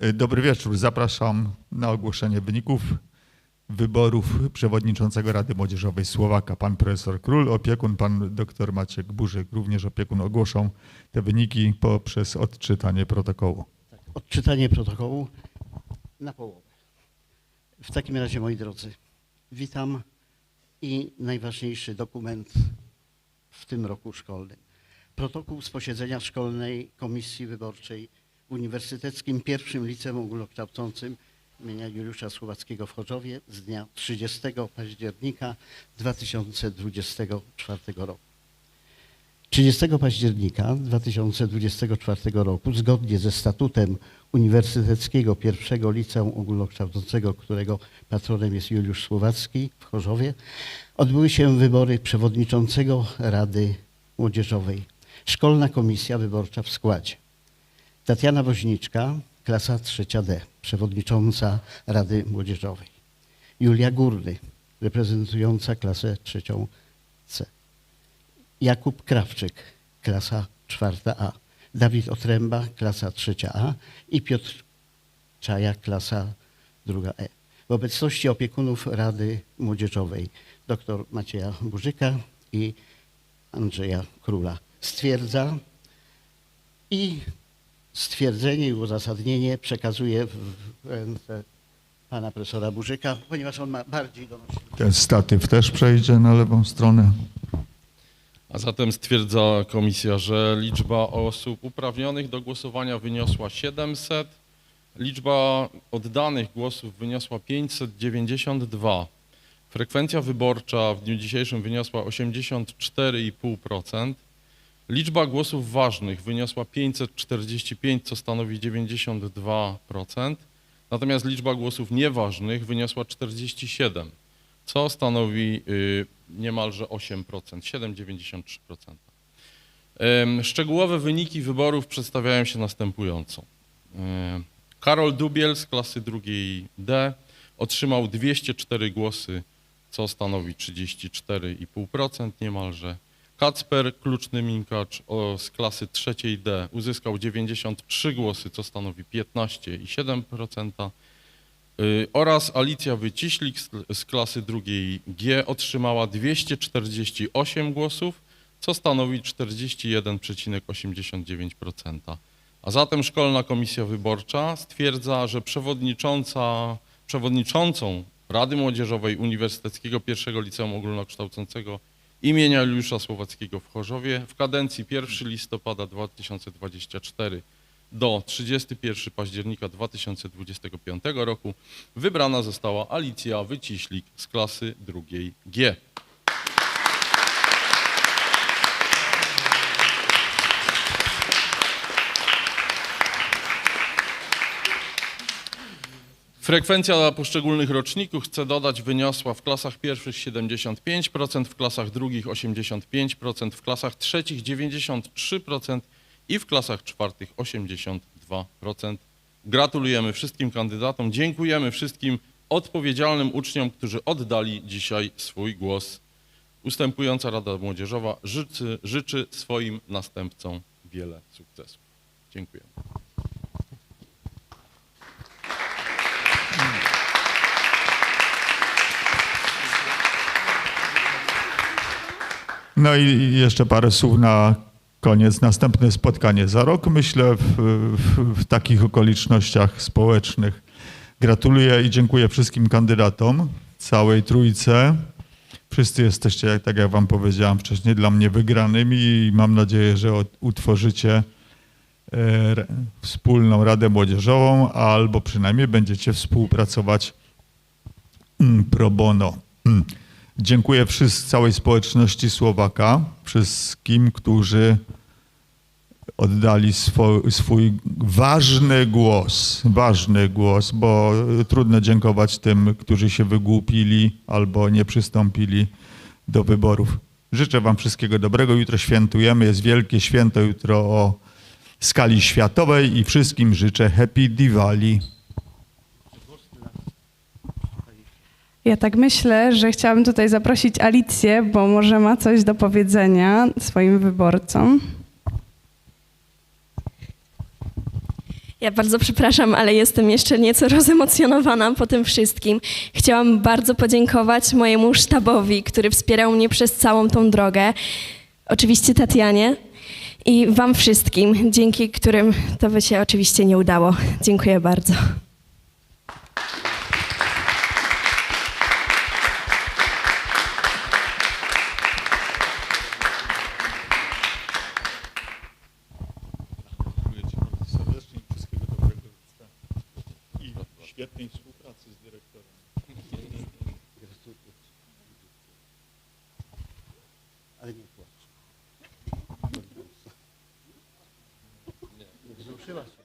E, Dobry wieczór. Zapraszam na ogłoszenie wyników wyborów przewodniczącego Rady Młodzieżowej Słowaka. Pan profesor Król, opiekun, pan doktor Maciek Burzyk, również opiekun, ogłoszą te wyniki poprzez odczytanie protokołu. Odczytanie protokołu na połowę. W takim razie, moi drodzy, witam i najważniejszy dokument w tym roku szkolnym. Protokół z posiedzenia Szkolnej Komisji Wyborczej Uniwersyteckim Pierwszym Liceum Ogólnokształcącym imienia Juliusza Słowackiego w Chorzowie z dnia 30 października 2024 roku. 30 października 2024 roku, zgodnie ze statutem Uniwersyteckiego Pierwszego Liceum Ogólnokształcącego, którego patronem jest Juliusz Słowacki w Chorzowie, odbyły się wybory przewodniczącego Rady Młodzieżowej. Szkolna Komisja Wyborcza w składzie. Tatiana Woźniczka, klasa trzecia D, przewodnicząca Rady Młodzieżowej. Julia Górny, reprezentująca klasę trzecią C. Jakub Krawczyk, klasa czwarta A. Dawid Otręba, klasa trzecia A i Piotr Czaja, klasa druga E. W obecności opiekunów Rady Młodzieżowej dr Macieja Burzyka i Andrzeja Króla. Stwierdza i stwierdzenie i uzasadnienie przekazuje w w ręce pana profesora Burzyka, ponieważ on ma bardziej donośny. Ten statyw też przejdzie na lewą stronę. A zatem stwierdza komisja, że liczba osób uprawnionych do głosowania wyniosła 700, liczba oddanych głosów wyniosła 592. Frekwencja wyborcza w dniu dzisiejszym wyniosła 84,5%. Liczba głosów ważnych wyniosła 545, co stanowi 92%. Natomiast liczba głosów nieważnych wyniosła 47, co stanowi y, niemalże 8%, 7,93%. Em, Szczegółowe wyniki wyborów przedstawiają się następująco. Em, Karol Dubiel z klasy drugiej D otrzymał 204 głosy, co stanowi 34,5% niemalże. Kacper Kluczny-Minkacz z klasy trzeciej D uzyskał 93 głosy, co stanowi 15,7%. Y, oraz Alicja Wyciślik z, klasy drugiej G otrzymała 248 głosów, co stanowi 41,89%. A zatem Szkolna Komisja Wyborcza stwierdza, że przewodnicząca, przewodniczącą Rady Młodzieżowej Uniwersyteckiego I Liceum Ogólnokształcącego imienia Juliusza Słowackiego w Chorzowie w kadencji 1 listopada 2024 do 31 października 2025 roku wybrana została Alicja Wyciślik z klasy drugiej G. Frekwencja poszczególnych roczników, chcę dodać, wyniosła w klasach pierwszych 75%, w klasach drugich 85%, w klasach trzecich 93% i w klasach czwartych 82%. Gratulujemy wszystkim kandydatom, dziękujemy wszystkim odpowiedzialnym uczniom, którzy oddali dzisiaj swój głos. Ustępująca Rada Młodzieżowa życzy, życzy swoim następcom wiele sukcesów. Dziękuję. No i jeszcze parę słów na koniec. Następne spotkanie za rok, myślę, w, w, w takich okolicznościach społecznych. Gratuluję i dziękuję wszystkim kandydatom, całej trójce. Wszyscy jesteście, tak jak wam powiedziałem wcześniej, dla mnie wygranymi i mam nadzieję, że utworzycie e, wspólną Radę Młodzieżową, albo przynajmniej będziecie współpracować mm, pro bono. Dziękuję wszyscy, całej społeczności Słowaka, wszystkim, którzy oddali swój, swój ważny głos, ważny głos, bo trudno dziękować tym, którzy się wygłupili albo nie przystąpili do wyborów. Życzę Wam wszystkiego dobrego. Jutro świętujemy, jest wielkie święto jutro o skali światowej i wszystkim życzę Happy Diwali. Ja tak myślę, że chciałabym tutaj zaprosić Alicję, bo może ma coś do powiedzenia swoim wyborcom. Ja bardzo przepraszam, ale jestem jeszcze nieco rozemocjonowana po tym wszystkim. Chciałam bardzo podziękować mojemu sztabowi, który wspierał mnie przez całą tą drogę. Oczywiście Tatianie i Wam wszystkim, dzięki którym to by się oczywiście nie udało. Dziękuję bardzo. Dziękuję Ci bardzo serdecznie i wszystkiego dobrego i świetnej współpracy z dyrektorem. Ale nie płacz. Nie wzruszyła się.